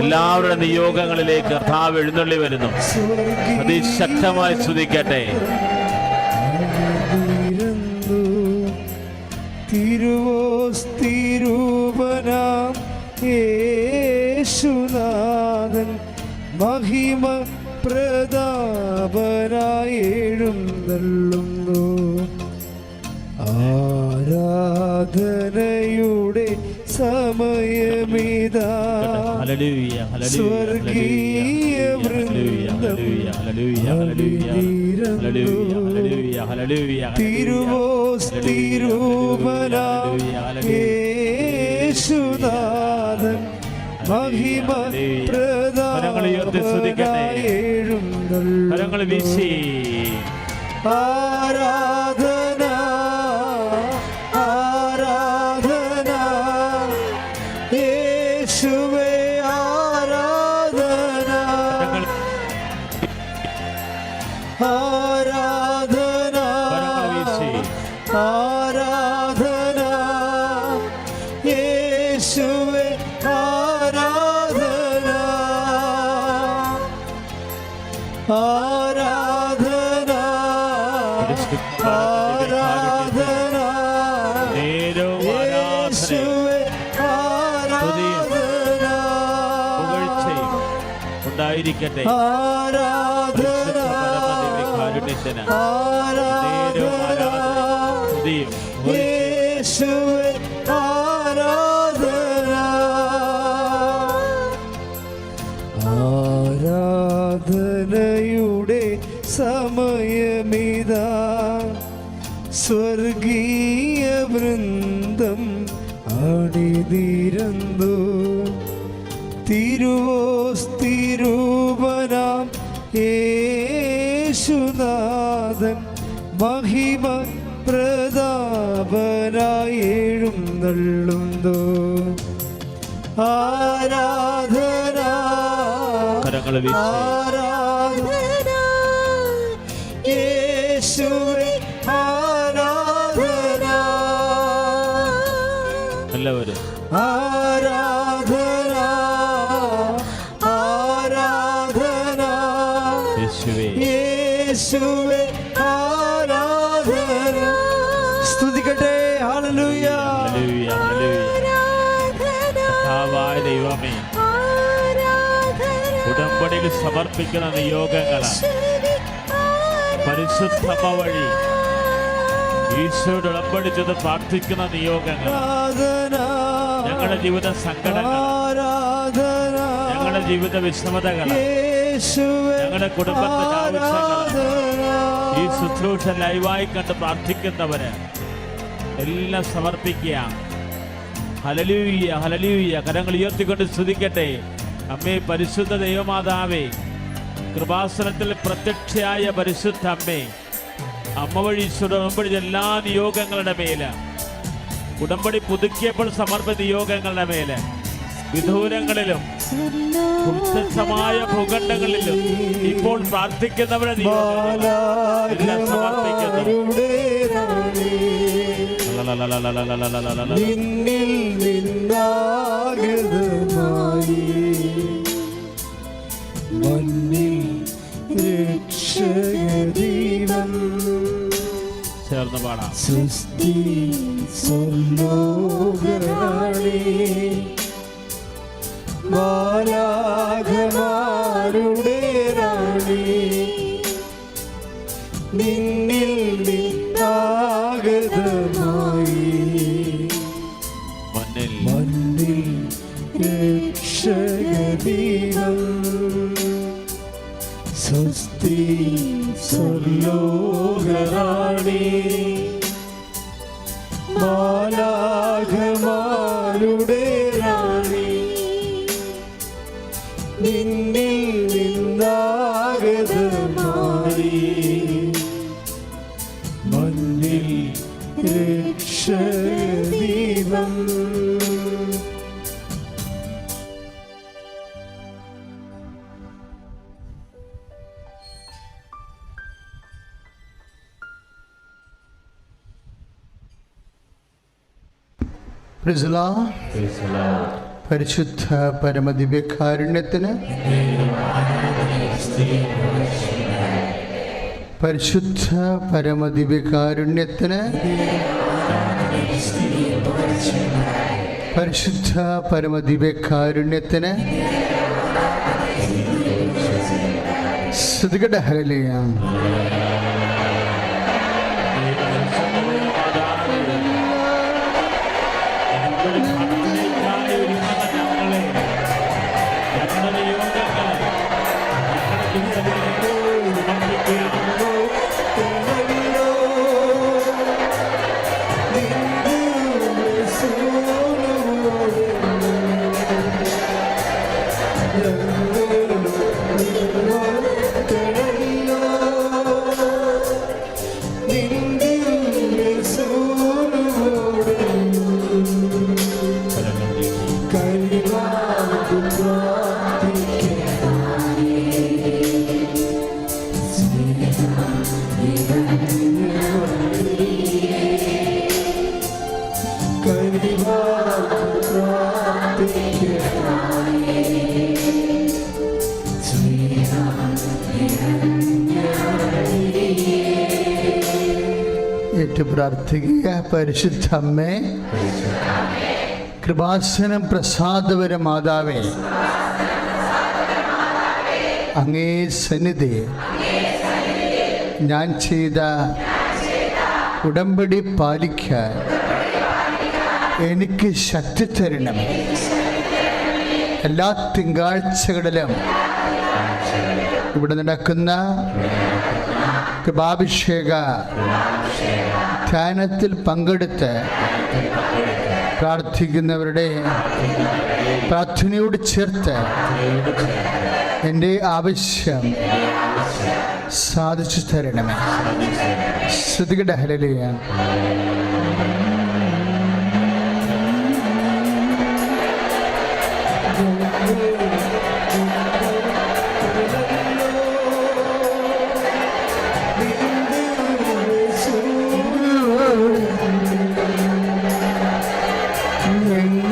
എല്ലാവരുടെ നിയോഗങ്ങളിലേക്ക് കർത്താവ് എഴുന്നള്ളി വരുന്നു. അതിശക്തമായി സ്തുതിക്കട്ടെ. തിരുവോസ്തിരൂപനാം യേശുനാഥൻ മഹിമ പ്രതാപനായി എഴുന്നള്ളുന്നു. ആരാധനയുടെ സമയമിതാ ഹലലൂയ ഹലലൂയ വീശി. ആരാധന ആരാധിക്കട്ടെ ആരാധനയുടെ സമയമിതാ. സ്വർഗീയ വൃന്ദം ആടിതിരന്തോ തിരുവോ എഴുന്നള്ളുന്നു ആരാധന കരങ്ങൾ ആരാധന യേശുവേ ആരാധന. എല്ലാവരും. ആരാധന ആരാധന. യേശുവേ. യേശുവേ ഉടമ്പടിയിൽ സമർപ്പിക്കുന്ന നിയോഗങ്ങളാണ്. പരിശുദ്ധമ വഴി ഈശോയുടെ ഉടമ്പടി പ്രാർത്ഥിക്കുന്ന നിയോഗങ്ങൾ. ഞങ്ങളുടെ ജീവിത സങ്കടങ്ങൾ ഞങ്ങളുടെ ജീവിത വിഷമതകൾ. ഞങ്ങളുടെ കുടുംബത്തിന്റെ ഈ ശുശ്രൂഷ ലൈവായി കണ്ട് പ്രാർത്ഥിക്കുന്നവര് എല്ലാം സമർപ്പിക്കുക. ഹലലൂയ ഹലലൂയ കരങ്ങൾ ഉയർത്തിക്കൊണ്ട് സ്തുതിക്കട്ടെ. അമ്മേ പരിശുദ്ധ ദൈവമാതാവേ കൃപാസനത്തിൽ പ്രത്യക്ഷയായ പരിശുദ്ധ അമ്മേ അമ്മ വഴി ഉടമ്പടി എല്ലാ നിയോഗങ്ങളുടെ മേൽ ഉടമ്പടി പുതുക്കിയപ്പോൾ സമർപ്പ നിയോഗങ്ങളുടെ മേൽ വിദൂരങ്ങളിലും ഭൂഖണ്ഡങ്ങളിലും ഇപ്പോൾ പ്രാർത്ഥിക്കുന്നവരെ സമർപ്പിക്കുന്നു. നിന്നിൽ നിന്നാഗതമായി മണ്ണിൽ രക്ഷകദീപം ചേർന്ന് പാടാം. സൃഷ്ടി സ്വർലോകറാണി ബാലാഘമാരുടെ റാണി നിന്നിൽ നിന്നാഗതമായി പരിശുദ്ധ പരമദിവ്യകാരുണ്യത്തിന് പരിശുദ്ധ പരമദിവ്യകാരുണ്യത്തിന് പരിശുദ്ധ പരമദിവ്യകാരുണ്യത്തിന് ശ്രുതികട ഹരലിയ good. പ്രാർത്ഥിക്കുക പരിശുദ്ധമ്മേ. കൃപാസനം പ്രസാദപര മാതാവേ. അങ്ങേ സന്നിധി. ഞാൻ ചെയ്ത ഉടമ്പടി പാലിക്കാൻ എനിക്ക് ശക്തി തരണം. എല്ലാ തിങ്കാഴ്ചകളിലും ഇവിടെ നടക്കുന്ന കൃപാഭിഷേക. ധ്യാനത്തിൽ പങ്കെടുത്ത് പ്രാർത്ഥിക്കുന്നവരുടെ പ്രാർത്ഥനയോട് ചേർത്ത് എന്റെ ആവശ്യം സാധിച്ചു തരണമേ. ശ്രുതികട ഹരലിയ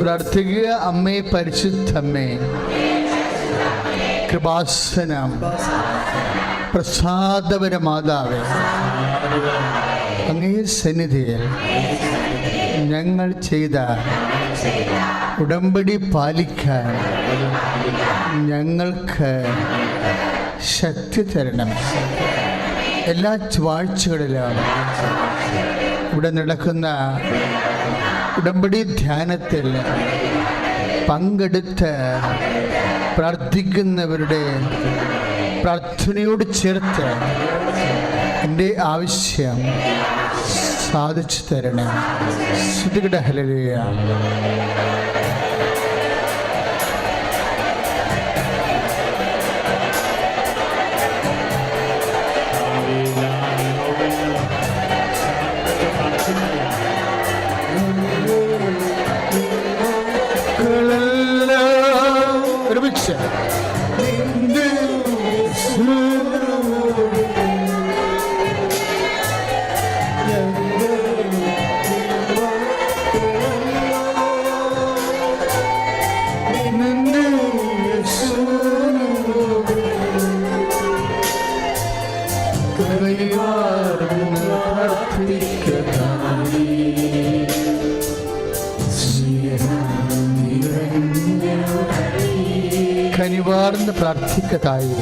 പ്രാർത്ഥിക്കുക. അമ്മേ പരിശുദ്ധമ്മേ കൃപാസനം. പ്രസാദപര മാതാവേ അങ്ങേ സന്നിധിയിൽ ഞങ്ങൾ ചെയ്ത ഉടമ്പടി പാലിക്കാൻ ഞങ്ങൾക്ക് ശക്തി തരണം. എല്ലാ ചുവാഴ്ചകളിലും ഇവിടെ നടക്കുന്ന ഉടമ്പടി ധ്യാനത്തിൽ പങ്കെടുത്ത് പ്രാർത്ഥിക്കുന്നവരുടെ പ്രാർത്ഥനയോട് ചേർത്ത് എന്റെ ആവശ്യം സാധിച്ചു തരണം. ശ്രുതികട ഹലലിയ Nindu കനിവാർന്ന് പ്രാർത്ഥിക്കതായി.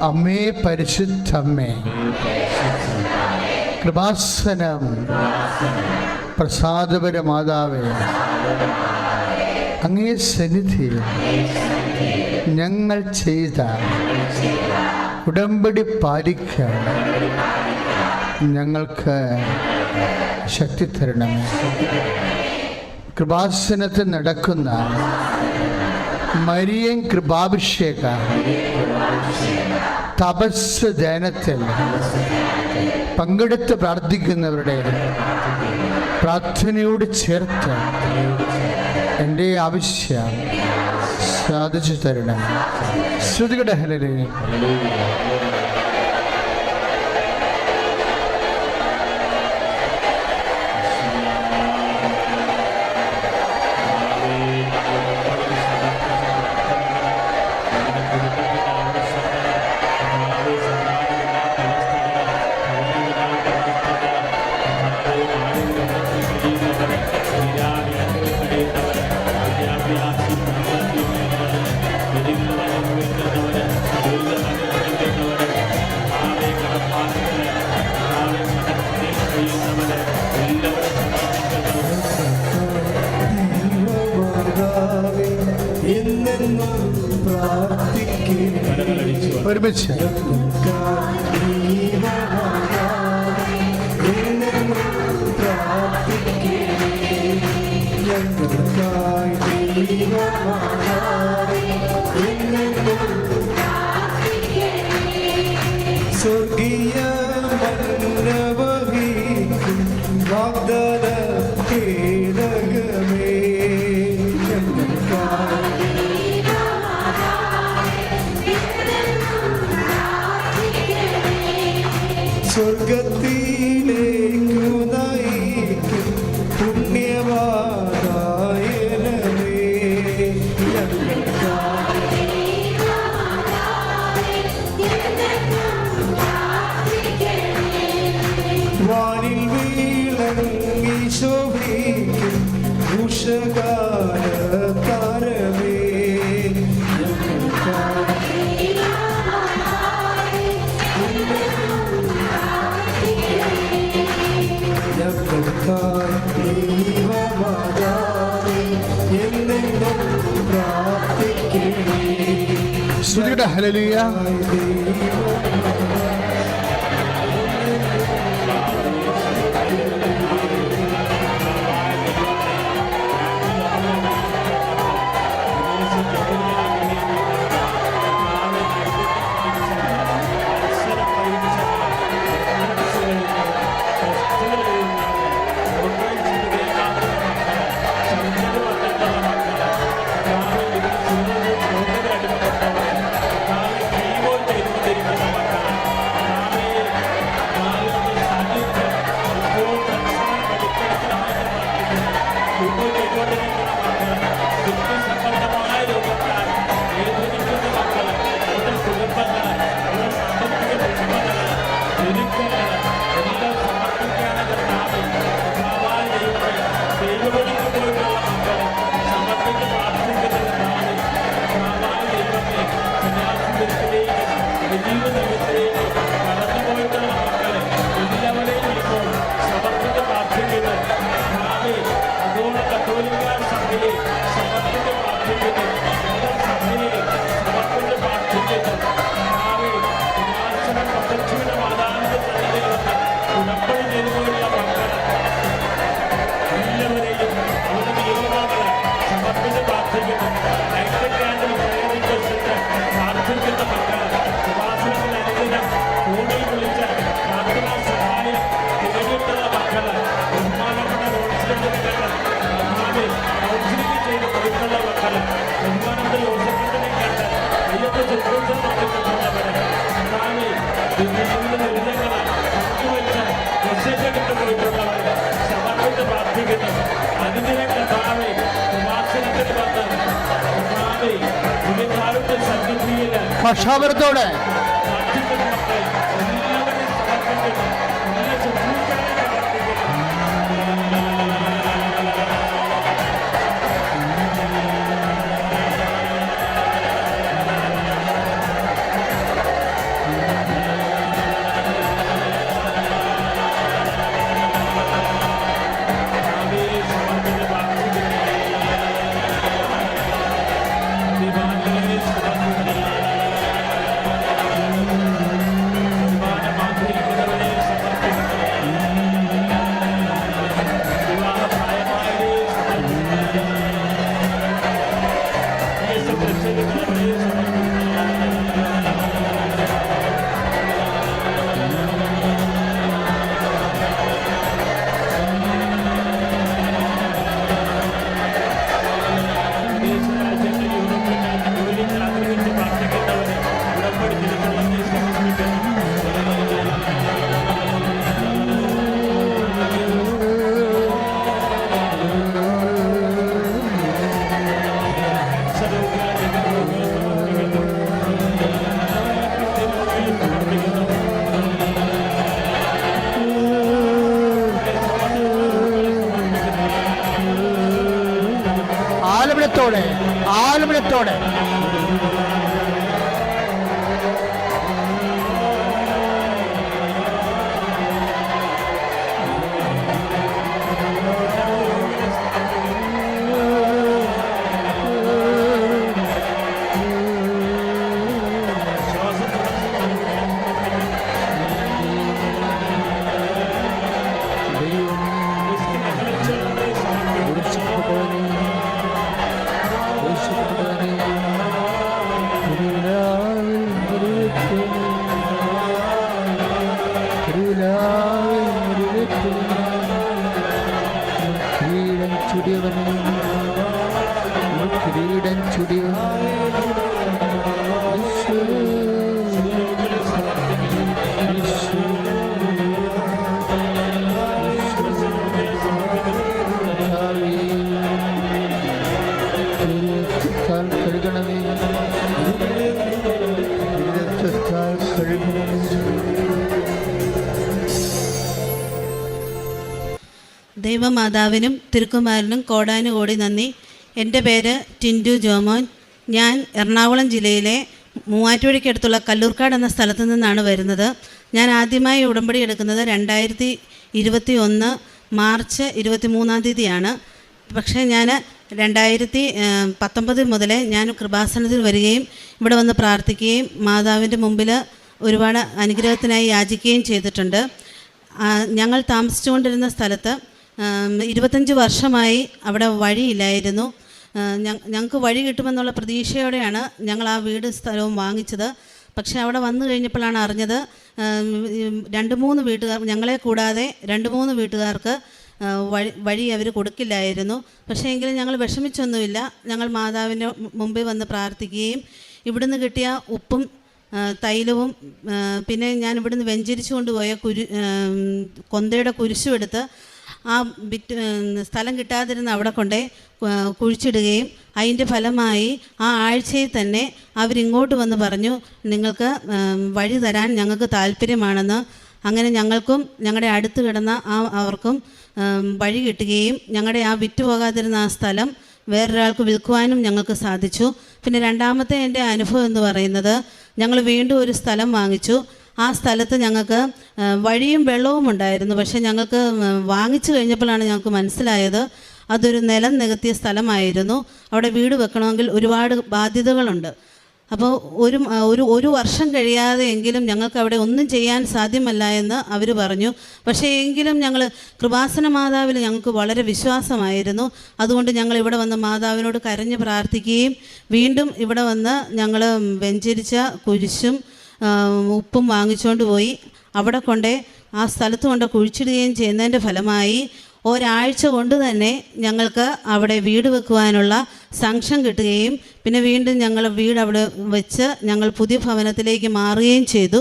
അമ്മേ പരിശുദ്ധമ്മേ കൃപാസനം പ്രസാദപര മാതാവേ അങ്ങേ സന്നിധി ഞങ്ങൾ ചെയ്ത ഉടമ്പടി പാലിക്കാൻ ഞങ്ങൾക്ക് ശക്തി തരണം കൃപാസനത്തിൽ നടക്കുന്ന മരിയൻ കൃപാഭിഷേക തപസ് ധ്യാനത്തിൽ പങ്കെടുത്ത് പ്രാർത്ഥിക്കുന്നവരുടെ പ്രാർത്ഥനയോട് ചേർത്ത് എന്റെ ആവശ്യം സാധിച്ചു തരണമേ. ശ്രുതികടഹലേ സ്വർഗീയ മന്നവഹി വാഗ്ദാന ശ്രുതിയുടെ ഹലലിയ പക്ഷാപരത്തോടെ ദൈവമാതാവിനും തിരുക്കുമാരനും കോടാനുകോടി നന്ദി. എന്റെ പേര് ടിന്റു ജോമോൻ. ഞാൻ എറണാകുളം ജില്ലയിലെ മൂവാറ്റുപുഴയ്ക്കടുത്തുള്ള കല്ലൂർക്കാട് എന്ന സ്ഥലത്തു നിന്നാണ് വരുന്നത്. ഞാൻ ആദ്യമായി ഉടമ്പടി എടുക്കുന്നത് രണ്ടായിരത്തി ഇരുപത്തി ഒന്ന് മാർച്ച് ഇരുപത്തി മൂന്നാം തീയതിയാണ്. പക്ഷേ ഞാൻ രണ്ടായിരത്തി പത്തൊമ്പത് മുതലേ ഞാൻ കൃപാസനത്തിൽ വരികയും ഇവിടെ വന്ന് പ്രാർത്ഥിക്കുകയും മാതാവിന്റെ മുമ്പിൽ ഒരുപാട് അനുഗ്രഹത്തിനായി യാചിക്കുകയും ചെയ്തിട്ടുണ്ട്. ഞങ്ങൾ താമസിച്ചുകൊണ്ടിരുന്ന സ്ഥലത്ത് ഇരുപത്തഞ്ച് വർഷമായി അവിടെ വഴിയില്ലായിരുന്നു. ഞങ്ങൾക്ക് വഴി കിട്ടുമെന്നുള്ള പ്രതീക്ഷയോടെയാണ് ഞങ്ങൾ ആ വീട് സ്ഥലവും വാങ്ങിച്ചത്. പക്ഷേ അവിടെ വന്നു കഴിഞ്ഞപ്പോഴാണ് അറിഞ്ഞത് രണ്ട് മൂന്ന് വീട്ടുകാർ ഞങ്ങളെ കൂടാതെ രണ്ട് മൂന്ന് വീട്ടുകാർക്ക് വഴി വഴി അവർ കൊടുക്കില്ലായിരുന്നു. പക്ഷേ എങ്കിലും ഞങ്ങൾ വിഷമിച്ചൊന്നുമില്ല. ഞങ്ങൾ മാതാവിന്റെ മുമ്പിൽ വന്ന് പ്രാർത്ഥിക്കുകയും ഇവിടുന്ന് കിട്ടിയ ഉപ്പും തൈലവും പിന്നെ ഞാൻ ഇവിടുന്ന് വെഞ്ചരിച്ചു കൊണ്ടുപോയ കുരു കൊന്തയുടെ കുരിശും എടുത്ത് ആ വിറ്റ് സ്ഥലം കിട്ടാതിരുന്ന അവിടെ കൊണ്ടേ കുഴിച്ചിടുകയും അതിന്റെ ഫലമായി ആ ആഴ്ചയിൽ തന്നെ അവരിങ്ങോട്ട് വന്ന് പറഞ്ഞു നിങ്ങൾക്ക് വഴി തരാൻ ഞങ്ങൾക്ക് താല്പര്യമാണെന്ന് അങ്ങനെ ഞങ്ങൾക്കും ഞങ്ങളുടെ അടുത്ത് കിടന്ന ആ അവർക്കും വഴി കിട്ടുകയും ഞങ്ങളുടെ ആ വിറ്റ് പോകാതിരുന്ന ആ സ്ഥലം വേറൊരാൾക്ക് വിൽക്കുവാനും ഞങ്ങൾക്ക് സാധിച്ചു. പിന്നെ രണ്ടാമത്തെ എന്റെ അനുഭവം എന്ന് പറയുന്നത് ഞങ്ങൾ വീണ്ടും ഒരു സ്ഥലം വാങ്ങിച്ചു. ആ സ്ഥലത്ത് ഞങ്ങൾക്ക് വഴിയും വെള്ളവും ഉണ്ടായിരുന്നു. പക്ഷേ ഞങ്ങൾക്ക് വാങ്ങിച്ചു കഴിഞ്ഞപ്പോഴാണ് ഞങ്ങൾക്ക് മനസ്സിലായത് അതൊരു നിലം നികത്തിയ സ്ഥലമായിരുന്നു. അവിടെ വീട് വെക്കണമെങ്കിൽ ഒരുപാട് ബാധ്യതകളുണ്ട്. അപ്പോൾ ഒരു ഒരു ഒരു വർഷം കഴിയാതെ എങ്കിലും ഞങ്ങൾക്ക് അവിടെ ഒന്നും ചെയ്യാൻ സാധ്യമല്ല എന്ന് അവർ പറഞ്ഞു. പക്ഷേ എങ്കിലും ഞങ്ങൾ കൃപാസന മാതാവിൽ ഞങ്ങൾക്ക് വളരെ വിശ്വാസമായിരുന്നു. അതുകൊണ്ട് ഞങ്ങൾ ഇവിടെ വന്ന് മാതാവിനോട് കരഞ്ഞ് പ്രാർത്ഥിക്കുകയും വീണ്ടും ഇവിടെ വന്ന് ഞങ്ങൾ വെഞ്ചരിച്ച കുരിശും ഉപ്പും വാങ്ങിച്ചുകൊണ്ട് പോയി. അവിടെ കൊണ്ടേ ആ സ്ഥലത്ത് കൊണ്ട് കുഴിച്ചിടുകയും ചെയ്യുന്നതിന്റെ ഫലമായി ഒരാഴ്ച കൊണ്ട് തന്നെ ഞങ്ങൾക്ക് അവിടെ വീട് വെക്കുവാനുള്ള സംഘം കിട്ടുകയും പിന്നെ വീണ്ടും ഞങ്ങൾ വീട് അവിടെ വെച്ച് ഞങ്ങൾ പുതിയ ഭവനത്തിലേക്ക് മാറുകയും ചെയ്തു.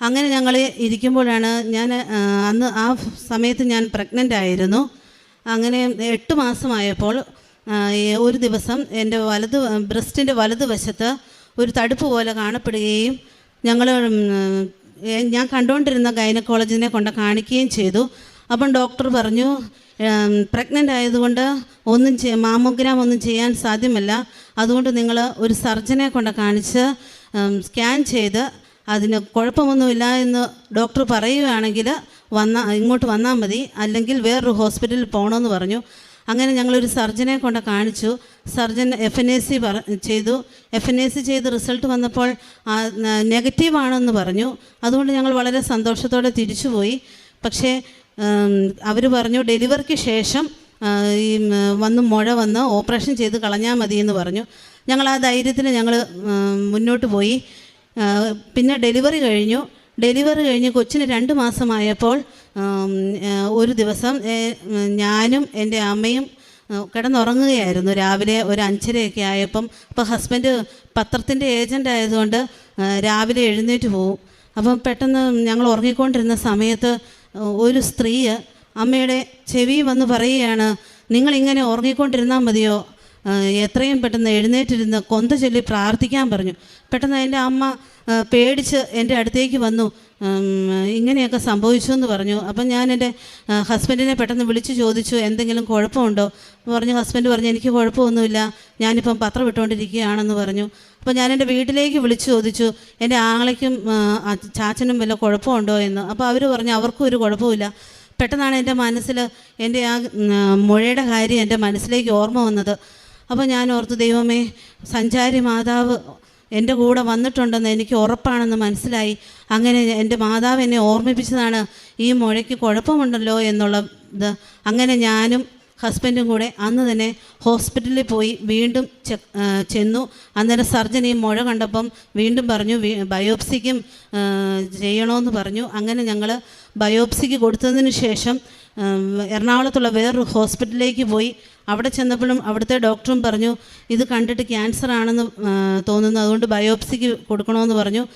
അങ്ങനെ ഞങ്ങൾ ഇരിക്കുമ്പോഴാണ് ഞാൻ അന്ന് ആ സമയത്ത് ഞാൻ പ്രഗ്നന്റ് ആയിരുന്നു. അങ്ങനെ എട്ട് മാസമായപ്പോൾ ഒരു ദിവസം എന്റെ വലത് ബ്രസ്റ്റിന്റെ വലത് വശത്ത് ഒരു തടുപ്പ് പോലെ കാണപ്പെടുകയും ഞങ്ങൾ ഞാൻ കണ്ടുകൊണ്ടിരുന്ന ഗൈനക്കോളജിനെ കൊണ്ട് കാണിക്കുകയും ചെയ്തു. അപ്പം ഡോക്ടർ പറഞ്ഞു പ്രഗ്നന്റ് ആയതുകൊണ്ട് ഒന്നും ചെയ്യ മാമോഗ്രാം ഒന്നും ചെയ്യാൻ സാധ്യമല്ല. അതുകൊണ്ട് നിങ്ങൾ ഒരു സർജനെ കൊണ്ട് കാണിച്ച് സ്കാൻ ചെയ്ത് അതിന് കുഴപ്പമൊന്നുമില്ല എന്ന് ഡോക്ടർ പറയുകയാണെങ്കിൽ വന്നാൽ ഇങ്ങോട്ട് വന്നാൽ മതി. അല്ലെങ്കിൽ വേറൊരു ഹോസ്പിറ്റലിൽ പോകണമെന്ന് പറഞ്ഞു. അങ്ങനെ ഞങ്ങളൊരു സർജനെ കൊണ്ട് കാണിച്ചു. Surgeon F N A C പറ ചെയ്തു. എഫ് എൻ എ സി ചെയ്ത് റിസൾട്ട് വന്നപ്പോൾ നെഗറ്റീവാണെന്ന് പറഞ്ഞു. അതുകൊണ്ട് ഞങ്ങൾ വളരെ സന്തോഷത്തോടെ തിരിച്ചുപോയി. പക്ഷേ അവർ പറഞ്ഞു ഡെലിവറിക്ക് ശേഷം ഈ വന്ന് മുഴ വന്ന് ഓപ്പറേഷൻ ചെയ്ത് കളഞ്ഞാൽ മതി എന്ന് പറഞ്ഞു. ഞങ്ങൾ ആ ധൈര്യത്തിന് ഞങ്ങൾ മുന്നോട്ട് പോയി. പിന്നെ ഡെലിവറി കഴിഞ്ഞു. ഡെലിവറി കഴിഞ്ഞ് കൊച്ചിന് രണ്ട് മാസമായപ്പോൾ ഒരു ദിവസം ഞാനും എന്റെ അമ്മയും കിടന്നുറങ്ങുകയായിരുന്നു. രാവിലെ ഒരു അഞ്ചരയൊക്കെ ആയപ്പം അപ്പോൾ ഹസ്ബൻഡ് പത്രത്തിന്റെ ഏജന്റ് ആയതുകൊണ്ട് രാവിലെ എഴുന്നേറ്റ് പോവും. അപ്പം പെട്ടെന്ന് ഞങ്ങൾ ഉറങ്ങിക്കൊണ്ടിരുന്ന സമയത്ത് ഒരു സ്ത്രീ അമ്മയുടെ ചെവി വന്ന് പറയുകയാണ് നിങ്ങളിങ്ങനെ ഉറങ്ങിക്കൊണ്ടിരുന്നാൽ മതിയോ? എത്രയും പെട്ടെന്ന് എഴുന്നേറ്റിരുന്ന് കൊന്ത ചൊല്ലി പ്രാർത്ഥിക്കാൻ പറഞ്ഞു. പെട്ടെന്ന് എന്റെ അമ്മ പേടിച്ച് എന്റെ അടുത്തേക്ക് വന്നു. ഇങ്ങനെയൊക്കെ സംഭവിച്ചു എന്ന് പറഞ്ഞു. അപ്പം ഞാൻ എന്റെ ഹസ്ബൻഡിനെ പെട്ടെന്ന് വിളിച്ച് ചോദിച്ചു എന്തെങ്കിലും കുഴപ്പമുണ്ടോ? പറഞ്ഞു ഹസ്ബൻഡ് പറഞ്ഞു എനിക്ക് കുഴപ്പമൊന്നുമില്ല. ഞാനിപ്പം പത്രം ഇട്ടുകൊണ്ടിരിക്കുകയാണെന്ന് പറഞ്ഞു. അപ്പോൾ ഞാൻ എന്റെ വീട്ടിലേക്ക് വിളിച്ചു ചോദിച്ചു എന്റെ ആങ്ങളയ്ക്കും ചാച്ചനും വല്ല കുഴപ്പമുണ്ടോ? എന്ന്. അപ്പോൾ അവർ പറഞ്ഞു അവർക്കും ഒരു കുഴപ്പമില്ല പെട്ടെന്നാണ് എന്റെ മനസ്സിൽ എന്റെ ആ മുഴയുടെ കാര്യം എന്റെ മനസ്സിലേക്ക് ഓർമ്മ വന്നത്. അപ്പോൾ ഞാൻ ഓർത്തു ദൈവമേ സഞ്ചാരി മാതാവ് എന്റെ കൂടെ വന്നിട്ടുണ്ടെന്ന് എനിക്ക് ഉറപ്പാണെന്ന് മനസ്സിലായി. അങ്ങനെ എന്റെ മാതാവ് എന്നെ ഓർമ്മിപ്പിച്ചതാണ് ഈ മുഴയ്ക്ക് കുഴപ്പമുണ്ടല്ലോ എന്നുള്ള ഇത് അങ്ങനെ ഞാനും ഹസ്ബൻഡും കൂടെ അന്ന് തന്നെ ഹോസ്പിറ്റലിൽ പോയി വീണ്ടും ചെന്നു. അന്നേരം സർജൻ ഈ മുഴ കണ്ടപ്പം വീണ്ടും പറഞ്ഞു ബയോപ്സിക്കും ചെയ്യണമെന്ന് പറഞ്ഞു. അങ്ങനെ ഞങ്ങൾ ബയോപ്സിക്ക് കൊടുത്തതിന് ശേഷം എറണാകുളത്തുള്ള വേറൊരു ഹോസ്പിറ്റലിലേക്ക് പോയി. അവിടെ ചെന്നപ്പോഴും അവിടുത്തെ ഡോക്ടറും പറഞ്ഞു ഇത് കണ്ടിട്ട് ക്യാൻസർ ആണെന്ന് തോന്നുന്നു. അതുകൊണ്ട് ബയോപ്സിക്ക് കൊടുക്കണമെന്ന് പറഞ്ഞു.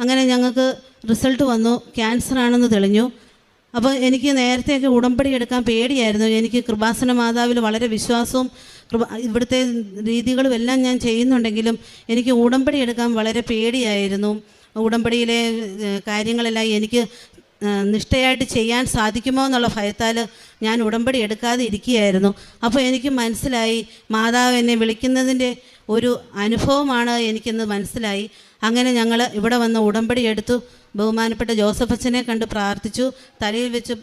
അങ്ങനെ ഞങ്ങൾക്ക് റിസൾട്ട് വന്നു. ക്യാൻസർ ആണെന്ന് തെളിഞ്ഞു. അപ്പോൾ എനിക്ക് നേരത്തെയൊക്കെ ഉടമ്പടി എടുക്കാൻ പേടിയായിരുന്നു. എനിക്ക് കൃപാസന മാതാവിൽ വളരെ വിശ്വാസവും കൃപ ഇവിടുത്തെ രീതികളും എല്ലാം ഞാൻ ചെയ്യുന്നുണ്ടെങ്കിലും എനിക്ക് ഉടമ്പടി എടുക്കാൻ വളരെ പേടിയായിരുന്നു. ഉടമ്പടിയിലെ കാര്യങ്ങളെല്ലാം എനിക്ക് നിഷ്ഠയായിട്ട് ചെയ്യാൻ സാധിക്കുമോ എന്നുള്ള ഭയത്താൽ ഞാൻ ഉടമ്പടി എടുക്കാതെ ഇരിക്കുകയായിരുന്നു. അപ്പോൾ എനിക്ക് മനസ്സിലായി മാതാവ് എന്നെ വിളിക്കുന്നതിന്റെ ഒരു അനുഭവമാണ് എനിക്കിന്ന് മനസ്സിലായി. അങ്ങനെ ഞങ്ങൾ ഇവിടെ വന്ന് ഉടമ്പടി എടുത്തു. ബഹുമാനപ്പെട്ട ജോസഫ് അച്ഛനെ കണ്ട് പ്രാർത്ഥിച്ചു. തലയിൽ വെച്ച്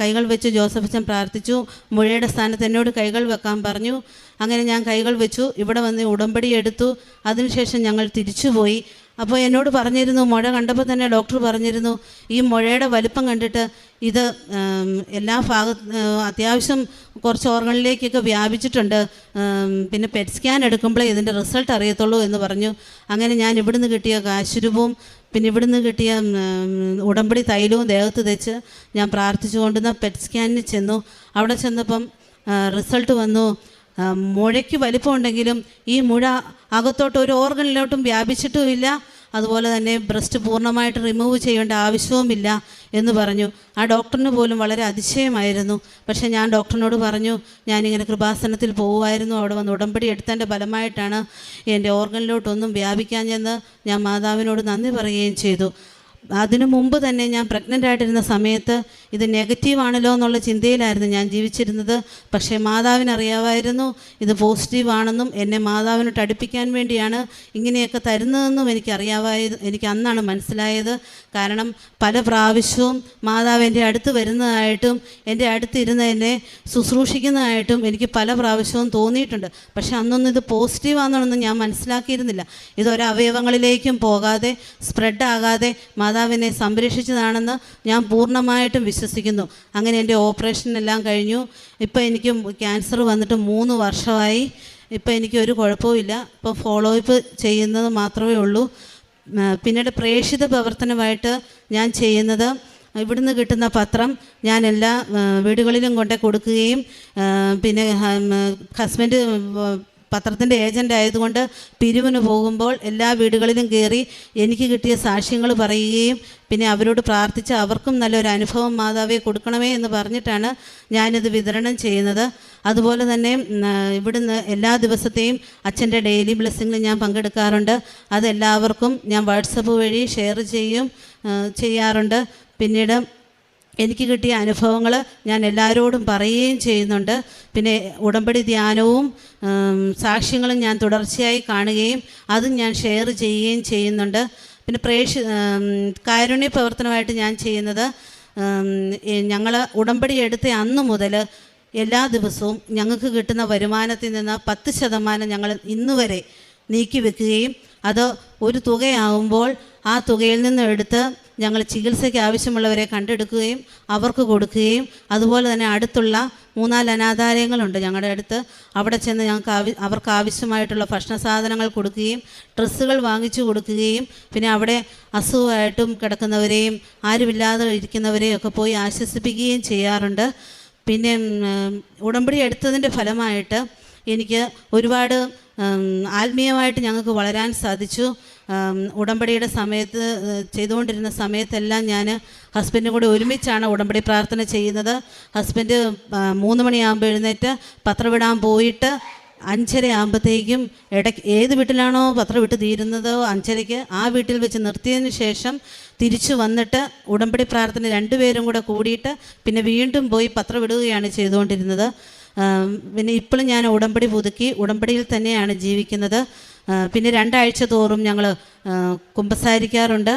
കൈകൾ വെച്ച് ജോസഫ് അച്ഛൻ പ്രാർത്ഥിച്ചു. മുഴയുടെ സ്ഥാനത്ത് എന്നോട് കൈകൾ വെക്കാൻ പറഞ്ഞു. അങ്ങനെ ഞാൻ കൈകൾ വെച്ചു. ഇവിടെ വന്ന് ഉടമ്പടി എടുത്തു. അതിനുശേഷം ഞങ്ങൾ തിരിച്ചുപോയി. അപ്പോൾ എന്നോട് പറഞ്ഞിരുന്നു മുഴ കണ്ടപ്പോൾ തന്നെ ഡോക്ടർ പറഞ്ഞിരുന്നു ഈ മുഴയുടെ വലിപ്പം കണ്ടിട്ട് ഇത് എല്ലാ ഭാഗ അത്യാവശ്യം കുറച്ച് ഓർഗണിലേക്കൊക്കെ വ്യാപിച്ചിട്ടുണ്ട്. പിന്നെ പെറ്റ് സ്കാൻ എടുക്കുമ്പോഴേ ഇതിന്റെ റിസൾട്ട് അറിയത്തുള്ളൂ എന്ന് പറഞ്ഞു. അങ്ങനെ ഞാൻ ഇവിടുന്ന് കിട്ടിയ കാശുരൂപവും പിന്നെ ഇവിടുന്ന് കിട്ടിയ ഉടമ്പടി തൈലവും ദേഹത്ത് തെച്ച് ഞാൻ പ്രാർത്ഥിച്ചു കൊണ്ടുവന്ന പെറ്റ് സ്കാനിന് ചെന്നു. അവിടെ ചെന്നപ്പം റിസൾട്ട് വന്നു. മുഴയ്ക്ക് വലിപ്പമുണ്ടെങ്കിലും ഈ മുഴ അകത്തോട്ട് ഒരു ഓർഗനിലോട്ടും വ്യാപിച്ചിട്ടുമില്ല. അതുപോലെ തന്നെ ബ്രസ്റ്റ് പൂർണമായിട്ട് റിമൂവ് ചെയ്യേണ്ട ആവശ്യവുമില്ല എന്ന് പറഞ്ഞു. ആ ഡോക്ടറിന് പോലും വളരെ അതിശയമായിരുന്നു. പക്ഷേ ഞാൻ ഡോക്ടറിനോട് പറഞ്ഞു ഞാനിങ്ങനെ കൃപാസനത്തിൽ പോകുമായിരുന്നു അവിടെ വന്ന് ഉടമ്പടി എടുത്തതിന്റെ ഫലമായിട്ടാണ് എന്റെ ഓർഗനിലോട്ടൊന്നും വ്യാപിക്കാഞ്ഞെന്ന് ഞാൻ മാതാവിനോട് നന്ദി പറയുകയും ചെയ്തു. അതിനു മുമ്പ് തന്നെ ഞാൻ പ്രഗ്നന്റ് ആയിട്ടിരുന്ന സമയത്ത് ഇത് നെഗറ്റീവ് ആണല്ലോ എന്നുള്ള ചിന്തയിലായിരുന്നു ഞാൻ ജീവിച്ചിരുന്നത്. പക്ഷേ മാതാവിനറിയാമായിരുന്നു ഇത് പോസിറ്റീവ് ആണെന്നും എന്നെ മാതാവിനോട്ട് അടുപ്പിക്കാൻ വേണ്ടിയാണ് ഇങ്ങനെയൊക്കെ തരുന്നതെന്നും എനിക്കറിയാമായത് എനിക്ക് അന്നാണ് മനസ്സിലായത്. കാരണം പല പ്രാവശ്യവും മാതാവ് എന്റെ അടുത്ത് വരുന്നതായിട്ടും എന്റെ അടുത്തിരുന്ന് എന്നെ ശുശ്രൂഷിക്കുന്നതായിട്ടും എനിക്ക് പല പ്രാവശ്യവും തോന്നിയിട്ടുണ്ട്. പക്ഷേ അന്നൊന്നും ഇത് പോസിറ്റീവ് ആണെന്നൊന്നും ഞാൻ മനസ്സിലാക്കിയിരുന്നില്ല. ഇതൊരവയവങ്ങളിലേക്കും പോകാതെ സ്പ്രെഡ് ആകാതെ മാതാവിനെ സംരക്ഷിച്ചതാണെന്ന് ഞാൻ പൂർണമായിട്ടും വിശ്വസിക്കുന്നു. അങ്ങനെ എന്റെ ഓപ്പറേഷൻ എല്ലാം കഴിഞ്ഞു. ഇപ്പോൾ എനിക്ക് ക്യാൻസർ വന്നിട്ട് മൂന്ന് വർഷമായി. ഇപ്പോൾ എനിക്ക് ഒരു കുഴപ്പവുമില്ല ഇപ്പോൾ ഫോളോ അപ്പ് ചെയ്യുന്നത് മാത്രമേ ഉള്ളൂ. പിന്നീട് പ്രേക്ഷിത പ്രവർത്തനമായിട്ട് ഞാൻ ചെയ്യുന്നത് ഇവിടുന്ന് കിട്ടുന്ന പത്രം ഞാൻ എല്ലാ വീടുകളിലും കൊണ്ട് കൊടുക്കുകയും പിന്നെ ഹസ്ബൻഡ് പത്രത്തിന്റെ ഏജന്റ് ആയതുകൊണ്ട് പിരിവിന് പോകുമ്പോൾ എല്ലാ വീടുകളിലും കയറി എനിക്ക് കിട്ടിയ സാക്ഷ്യങ്ങൾ പറയുകയും പിന്നെ അവരോട് പ്രാർത്ഥിച്ച് അവർക്കും നല്ലൊരു അനുഭവം മാതാവെ കൊടുക്കണമേ എന്ന് പറഞ്ഞിട്ടാണ് ഞാനിത് വിതരണം ചെയ്യുന്നത്. അതുപോലെ തന്നെ ഇവിടുന്ന് എല്ലാ ദിവസത്തെയും അച്ഛന്റെ ഡെയിലി ബ്ലെസ്സിങ്ങിൽ ഞാൻ പങ്കെടുക്കാറുണ്ട്. അതെല്ലാവർക്കും ഞാൻ വാട്സപ്പ് വഴി ഷെയർ ചെയ്യും ചെയ്യാറുണ്ട്. പിന്നീട് എനിക്ക് കിട്ടിയ അനുഭവങ്ങൾ ഞാൻ എല്ലാവരോടും പറയുകയും ചെയ്യുന്നുണ്ട്. പിന്നെ ഉടമ്പടി ധ്യാനവും സാക്ഷ്യങ്ങളും ഞാൻ തുടർച്ചയായി കാണുകയും അതും ഞാൻ ഷെയർ ചെയ്യുകയും ചെയ്യുന്നുണ്ട്. പിന്നെ പ്രേക്ഷ കാരുണ്യ പ്രവർത്തനമായിട്ട് ഞാൻ ചെയ്യുന്നത് ഞങ്ങൾ ഉടമ്പടി എടുത്ത അന്ന് മുതൽ എല്ലാ ദിവസവും ഞങ്ങൾക്ക് കിട്ടുന്ന വരുമാനത്തിൽ നിന്ന് പത്ത് ശതമാനം ഞങ്ങൾ ഇന്ന് വരെ നീക്കി വെക്കുകയും അത് ഒരു തുകയാകുമ്പോൾ ആ തുകയിൽ നിന്ന് എടുത്ത് ഞങ്ങൾ ചികിത്സയ്ക്ക് ആവശ്യമുള്ളവരെ കണ്ടെടുക്കുകയും അവർക്ക് കൊടുക്കുകയും അതുപോലെ തന്നെ അടുത്തുള്ള മൂന്നാൽ അനാഥാലയങ്ങളുണ്ട് ഞങ്ങളുടെ അടുത്ത്. അവിടെ ചെന്ന് ഞങ്ങൾക്ക് ആവി അവർക്ക് ആവശ്യമായിട്ടുള്ള ഭക്ഷണ സാധനങ്ങൾ കൊടുക്കുകയും ഡ്രസ്സുകൾ വാങ്ങിച്ചു കൊടുക്കുകയും പിന്നെ അവിടെ അസുഖമായിട്ടും കിടക്കുന്നവരെയും ആരുമില്ലാതെ ഇരിക്കുന്നവരെയും ഒക്കെ പോയി ആശ്വസിപ്പിക്കുകയും ചെയ്യാറുണ്ട്. പിന്നെ ഉടമ്പടി എടുത്തതിന്റെ ഫലമായിട്ട് എനിക്ക് ഒരുപാട് ആത്മീയമായിട്ട് ഞങ്ങൾക്ക് വളരാൻ സാധിച്ചു. ഉടമ്പടിയുടെ സമയത്ത് ചെയ്തുകൊണ്ടിരുന്ന സമയത്തെല്ലാം ഞാൻ ഹസ്ബൻഡും കൂടി ഒരുമിച്ചാണ് ഉടമ്പടി പ്രാർത്ഥന ചെയ്യുന്നത്. ഹസ്ബൻഡ് മൂന്ന് മണിയാകുമ്പോൾ എഴുന്നേറ്റ് പത്രം വിടാൻ പോയിട്ട് അഞ്ചര ആകുമ്പോഴത്തേക്കും ഇടയ്ക്ക് ഏത് വീട്ടിലാണോ പത്രം വിട്ട് തീരുന്നതോ അഞ്ചരയ്ക്ക് ആ വീട്ടിൽ വെച്ച് നിർത്തിയതിന് ശേഷം തിരിച്ചു വന്നിട്ട് ഉടമ്പടി പ്രാർത്ഥന രണ്ടുപേരും കൂടെ കൂടിയിട്ട് പിന്നെ വീണ്ടും പോയി പത്രം വിടുകയാണ് ചെയ്തുകൊണ്ടിരുന്നത്. പിന്നെ ഇപ്പോഴും ഞാൻ ഉടമ്പടി പുതുക്കി ഉടമ്പടിയിൽ തന്നെയാണ് ജീവിക്കുന്നത്. പിന്നെ രണ്ടാഴ്ച തോറും ഞങ്ങൾ കുമ്പസാരിക്കാറുണ്ട്.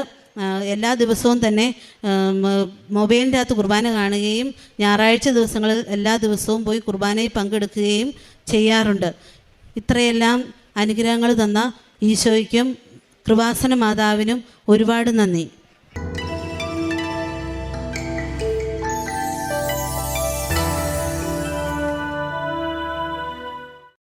എല്ലാ ദിവസവും തന്നെ മൊബൈലിന്റെ അകത്ത് കുർബാന കാണുകയും ഞായറാഴ്ച ദിവസങ്ങളിൽ എല്ലാ ദിവസവും പോയി കുർബാനയിൽ പങ്കെടുക്കുകയും ചെയ്യാറുണ്ട്. ഇത്രയെല്ലാം അനുഗ്രഹങ്ങൾ തന്ന ഈശോയ്ക്കും കൃപാസന മാതാവിനും ഒരുപാട് നന്ദി.